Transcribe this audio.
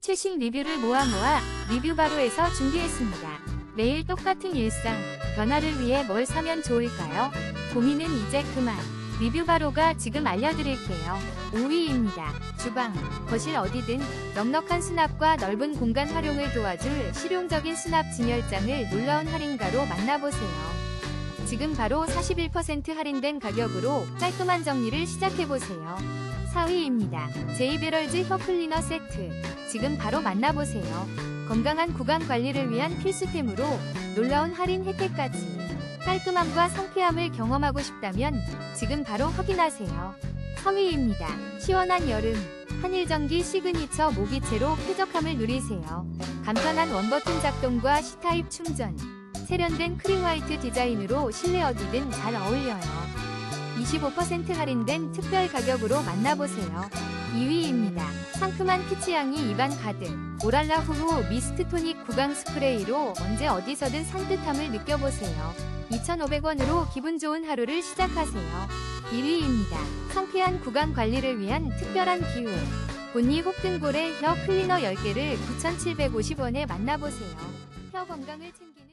최신 리뷰를 모아 모아 리뷰 바로에서 준비했습니다. 매일 똑같은 일상, 변화를 위해 뭘 사면 좋을까요? 고민은 이제 그만. 리뷰 바로가 지금 알려드릴게요. 5위입니다. 주방, 거실 어디든 넉넉한 수납과 넓은 공간 활용을 도와줄 실용적인 수납 진열장을 놀라운 할인가로 만나보세요. 지금 바로 41% 할인된 가격으로 깔끔한 정리를 시작해보세요. 4위입니다. 제이베럴즈 혀 클리너 세트. 지금 바로 만나보세요. 건강한 구강 관리를 위한 필수템으로 놀라운 할인 혜택까지. 깔끔함과 상쾌함을 경험하고 싶다면 지금 바로 확인하세요. 3위입니다. 시원한 여름. 한일전기 시그니처 모기채로 쾌적함을 누리세요. 간편한 원버튼 작동과 C타입 충전. 세련된 크림 화이트 디자인으로 실내 어디든 잘 어울려요. 25% 할인된 특별 가격으로 만나보세요. 2위입니다. 상큼한 피치향이 입안 가득. 오랄라 후후 미스트 토닉 구강 스프레이로 언제 어디서든 산뜻함을 느껴보세요. 2,500원으로 기분 좋은 하루를 시작하세요. 1위입니다. 상쾌한 구강 관리를 위한 특별한 기회. 본니 혹등골의 혀 클리너 10개를 9,750원에 만나보세요. 혀 건강을 챙기